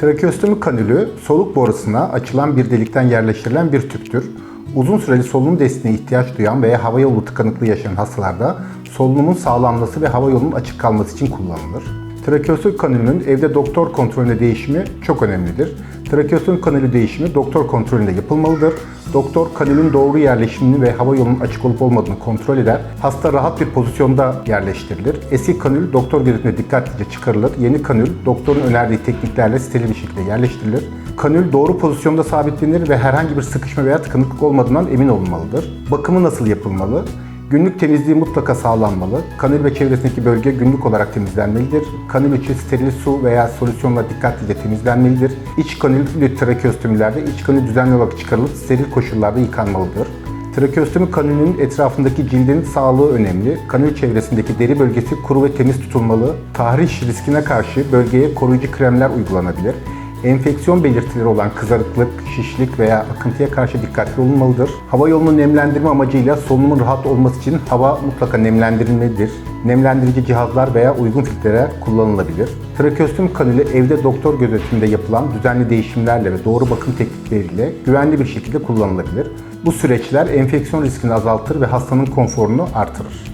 Trakeostomi kanülü soluk borusuna açılan bir delikten yerleştirilen bir tüptür. Uzun süreli solunum desteğine ihtiyaç duyan veya hava yolu tıkanıklığı yaşayan hastalarda solunumun sağlanması ve hava yolunun açık kalması için kullanılır. Trakeostomi kanülünün evde doktor kontrolünde değişimi çok önemlidir. Trakeostomi kanülü değişimi doktor kontrolünde yapılmalıdır. Doktor kanülün doğru yerleşimini ve hava yolunun açık olup olmadığını kontrol eder. Hasta rahat bir pozisyonda yerleştirilir. Eski kanül doktor gözetiminde dikkatlice çıkarılır. Yeni kanül doktorun önerdiği tekniklerle steril bir şekilde yerleştirilir. Kanül doğru pozisyonda sabitlenir ve herhangi bir sıkışma veya tıkanıklık olmadığından emin olunmalıdır. Bakımı nasıl yapılmalı? Günlük temizliği mutlaka sağlanmalı. Kanül ve çevresindeki bölge günlük olarak temizlenmelidir. Kanül içi steril su veya solüsyonla dikkatlice temizlenmelidir. İç kanül trakeostomilerde iç kanül düzenli olarak çıkarılıp steril koşullarda yıkanmalıdır. Trakeostomi kanülünün etrafındaki cildin sağlığı önemli. Kanül çevresindeki deri bölgesi kuru ve temiz tutulmalı. Tahriş riskine karşı bölgeye koruyucu kremler uygulanabilir. Enfeksiyon belirtileri olan kızarıklık, şişlik veya akıntıya karşı dikkatli olunmalıdır. Hava yolunu nemlendirme amacıyla solunumun rahat olması için hava mutlaka nemlendirilmelidir. Nemlendirici cihazlar veya uygun filtreler kullanılabilir. Trakeostom kanülü evde doktor gözetiminde yapılan düzenli değişimlerle ve doğru bakım teknikleriyle güvenli bir şekilde kullanılabilir. Bu süreçler enfeksiyon riskini azaltır ve hastanın konforunu artırır.